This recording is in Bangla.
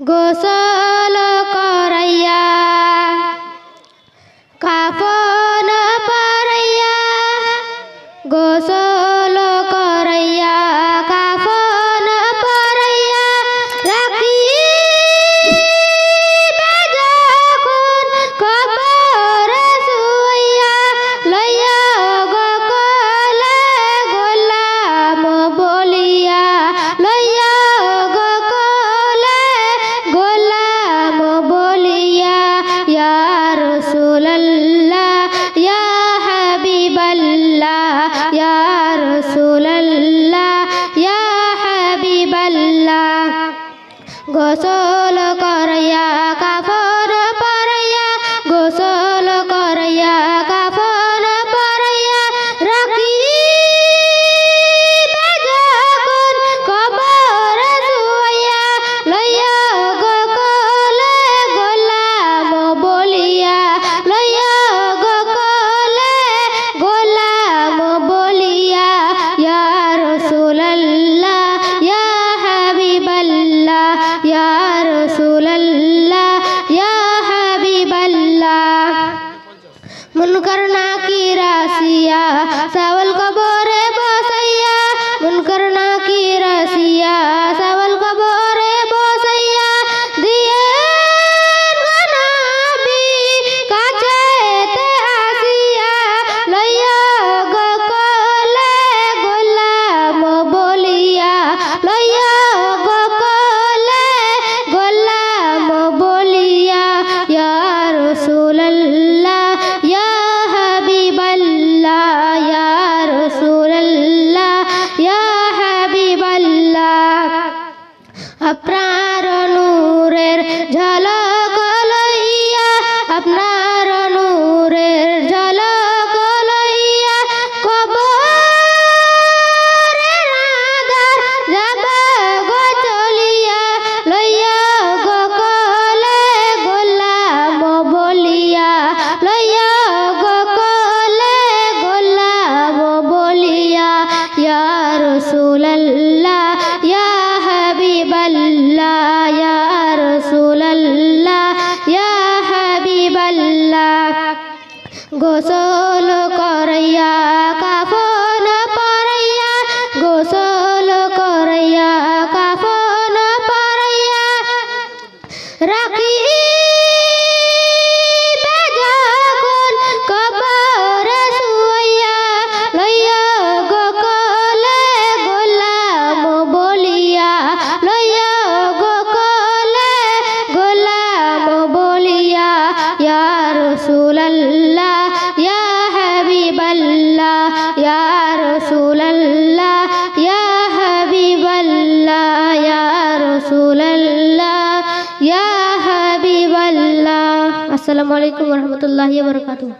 गोसल कर 맞아요. ইয়া রসুল্লাহ ইয়া হাবিবাল্লাহ। মুনকার নাকি রাশিয়া সাওয়াল কবর আপনার নূরের ঝলক লইয়া, আপনার নূরের ঝলক লইয়া কবরের আগার যাব গো চলিয়া, লইয়া গো গোলাম বলিয়া, লইয়া গো গোলাম বলিয়া, ইয়া রসুল গোসল করাইয়া റസൂലല്ലാ യാ ഹബീബല്ലാ യാ റസൂലല്ലാ യാ ഹബീബല്ലാ അസ്സലാമു അലൈക്കും വറഹ്മത്തുള്ളാഹി വബറകാതുഹു.